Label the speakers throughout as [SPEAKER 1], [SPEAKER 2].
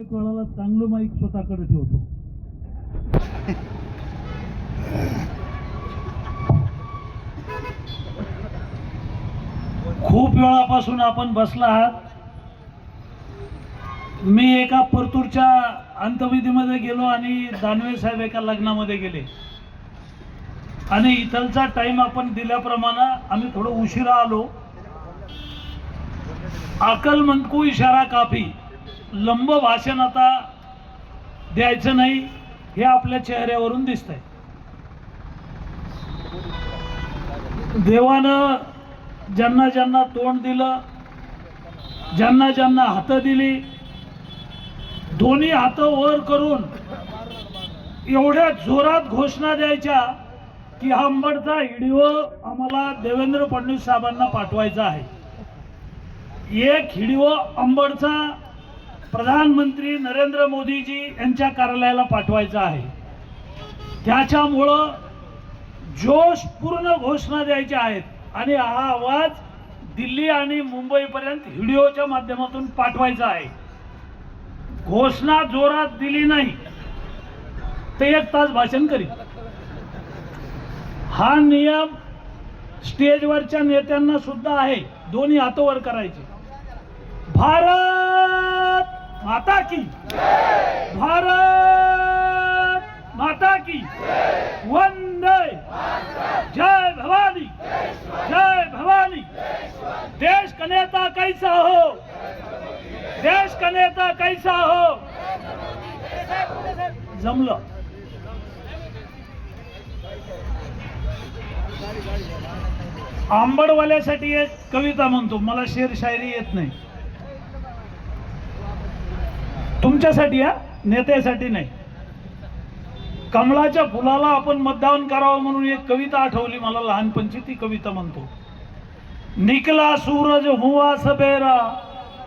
[SPEAKER 1] कोणाला चांगलं माईक स्वतःकडे ठेवतो. खूप वेळापासून आपण बसला आहात. मी एका परतूरच्या अंतविधीमध्ये गेलो आणि दानवे साहेब एका लग्नामध्ये गेले. आणि इथलचा टाइम आपण दिल्याप्रमाणे आम्ही थोडं उशिरा आलो. अकल मंदकू इशारा काफी लंब भाषण आता द्यायचं नाही हे आपल्या चेहऱ्यावरून दिसतंय. देवानं ज्यांना ज्यांना तोंड दिलं ज्यांना ज्यांना हातं दिली दोन्ही हातं वर करून एवढ्या जोरात घोषणा द्यायच्या की हा अंबडचा व्हिडिओ आम्हाला देवेंद्र फडणवीस साहेबांना पाठवायचा आहे. एक व्हिडिओ अंबडचा प्रधानमंत्री नरेंद्र मोदीजी यांच्या कार्यालयाला पाठवायचा आहे. त्याच्यामुळं जोशपूर्ण घोषणा द्यायच्या आहेत आणि हा आवाज दिल्ली आणि मुंबईपर्यंत व्हिडिओच्या माध्यमातून पाठवायचा आहे. घोषणा जोरात दिली नाही. ते एक तास भाषण करी हा नियम स्टेजवरच्या नेत्यांना सुद्धा आहे. दोन्ही हातोवर करायचे. भारत! माता की भारत माता की वंदे जय भवानी। जय भवानी। देश का नेता कैसा हो? देश का नेता कैसा हो? जमलं। आंबडवाल्यासाठी एक कविता म्हणतो मला शेर शायरी येत नाही. तुमच्यासाठी हा नेत्यासाठी नाही. कमळाच्या फुलाला आपण मतदान करावं म्हणून एक कविता आठवली मला लहानपणची ती कविता म्हणतो. निकला सूरज हुआ सबेरा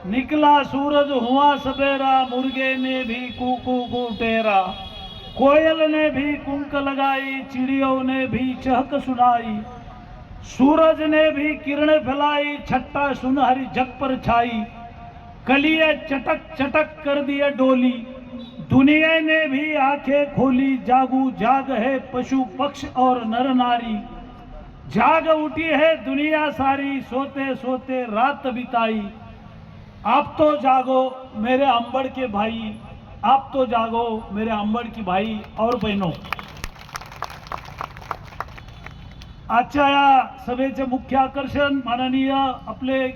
[SPEAKER 1] निकला सूरज हुआ सबेरा मुर्गे ने भी कुकू को टेरा कोयल ने भी कुंक लगाई चिड़ियों ने भी चहक सुनाई. सूरज ने भी किरण फैलाई छट्टा सुनहरी जग पर छाई. कलिए चटक चटक कर दिए डोली। दुनिया ने भी आंखें खोली जागू जाग है पशु पक्ष और नर नारी। जाग उठी है दुनिया सारी सोते सोते रात बिताई। आप तो जागो मेरे अंबड़ के भाई आप तो जागो मेरे अंबड़ की भाई और बहनों। आजच्या या सभेचे मुख्य आकर्षण माननीय आपले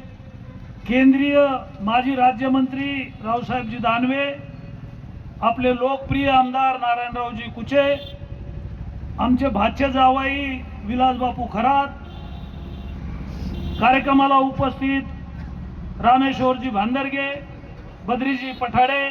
[SPEAKER 1] केंद्रीय माजी राज्यमंत्री रावसाहेबजी दानवे आपले लोकप्रिय आमदार नारायणरावजी कुचे आमचे भाच्य जावाई विलासबापू खरात कार्यक्रमाला उपस्थित रामेश्वरजी भांदरगे बद्रीजी पठाडे